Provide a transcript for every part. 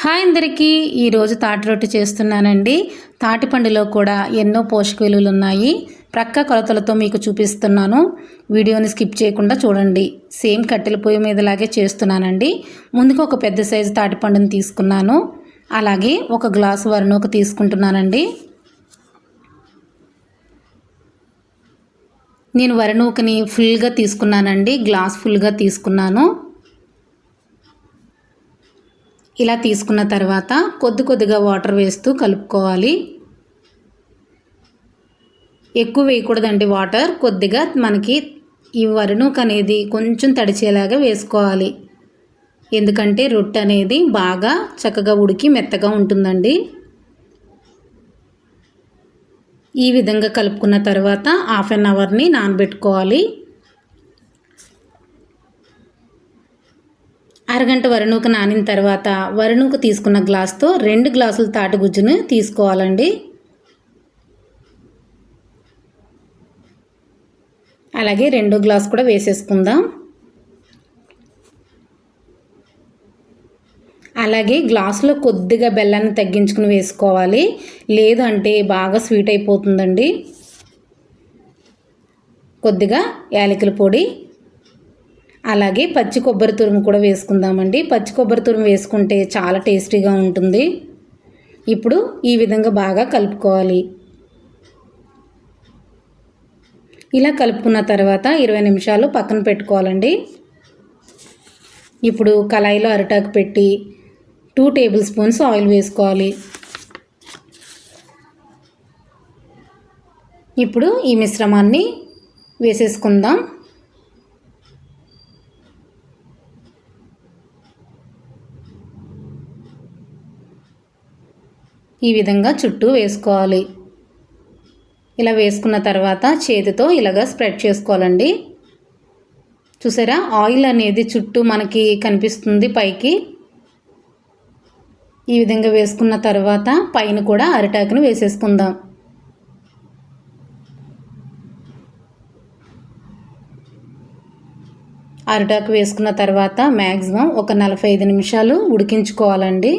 Hi అందరికీ ఈరోజు తాటి రొట్టె చేస్తున్నానండి. తాటిపండులో కూడా ఎన్నో పోషక విలువలు ఉన్నాయి. ప్రక్క కొలతలతో మీకు చూపిస్తున్నాను. వీడియోని స్కిప్ చేయకుండా చూడండి. సేమ్ కట్టెల పొయ్యి మీదలాగే చేస్తున్నానండి. ముందుగా ఒక పెద్ద సైజు తాటిపండుని తీసుకున్నాను. అలాగే ఒక గ్లాసు వరణోక తీసుకుంటున్నానండి. నేను వరనూకని ఫుల్గా తీసుకున్నానండి. గ్లాస్ ఫుల్గా తీసుకున్నాను. ఇలా తీసుకున్న తర్వాత కొద్ది కొద్దిగా వాటర్ వేస్తూ కలుపుకోవాలి. ఎక్కువ వేయకూడదండి వాటర్ కొద్దిగా మనకి ఈ వరనూక అనేది కొంచెం తడిచేలాగా వేసుకోవాలి. ఎందుకంటే రొట్టె అనేది బాగా చక్కగా ఉడికి మెత్తగా ఉంటుందండి. ఈ విధంగా కలుపుకున్న తర్వాత హాఫ్ అన్ అవర్ని నానబెట్టుకోవాలి. అరగంట వరనూక నానిన తర్వాత వరనూక తీసుకున్న గ్లాస్తో రెండు గ్లాసులు తాటిగుజ్జును తీసుకోవాలండి. అలాగే రెండో గ్లాస్ కూడా వేసేసుకుందాం. అలాగే గ్లాసులో కొద్దిగా బెల్లాన్ని తగ్గించుకుని వేసుకోవాలి. లేదంటే బాగా స్వీట్ అయిపోతుందండి. కొద్దిగా యాలకుల పొడి అలాగే పచ్చి కొబ్బరి తురుము కూడా వేసుకుందామండి. పచ్చి కొబ్బరి తురుము వేసుకుంటే చాలా టేస్టీగా ఉంటుంది. ఇప్పుడు ఈ విధంగా బాగా కలుపుకోవాలి. ఇలా కలుపుకున్న తర్వాత ఇరవై నిమిషాలు పక్కన పెట్టుకోవాలండి. ఇప్పుడు కళాయిలో అరిటాకు పెట్టి టూ టేబుల్ స్పూన్స్ ఆయిల్ వేసుకోవాలి. ఇప్పుడు ఈ మిశ్రమాన్ని వేసేసుకుందాం. ఈ విధంగా చుట్టూ వేసుకోవాలి. ఇలా వేసుకున్న తర్వాత చేతితో ఇలాగా స్ప్రెడ్ చేసుకోవాలండి. చూసారా? ఆయిల్ అనేది చుట్టూ మనకి కనిపిస్తుంది పైకి. ఈ విధంగా వేసుకున్న తర్వాత పైన కూడా అరిటాకును వేసేసుకుందాం. అరిటాకు వేసుకున్న తర్వాత మ్యాక్సిమం ఒక నలభై ఐదు నిమిషాలు ఉడికించుకోవాలండి.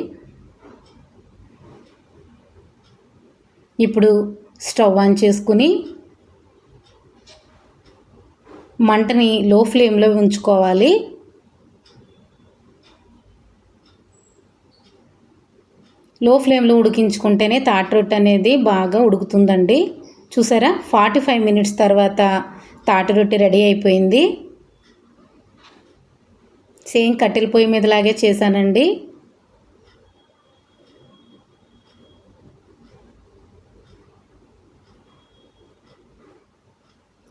ఇప్పుడు స్టవ్ ఆన్ చేసుకుని మంటని లో ఫ్లేమ్లో ఉంచుకోవాలి. లో ఫ్లేమ్లో ఉడికించుకుంటేనే తాటి రొట్టె అనేది బాగా ఉడుకుతుందండి. చూసారా? ఫార్టీ ఫైవ్ మినిట్స్ తర్వాత తాటి రొట్టె రెడీ అయిపోయింది. సేమ్ కట్టెల పొయ్యి మీదలాగే చేశానండి.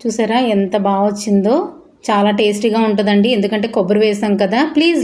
చూసారా? ఎంత బాగా వచ్చిందో చాలా టేస్టీగా ఉంటుందండి. ఎందుకంటే కొబ్బరి వేసాం కదా. ప్లీజ్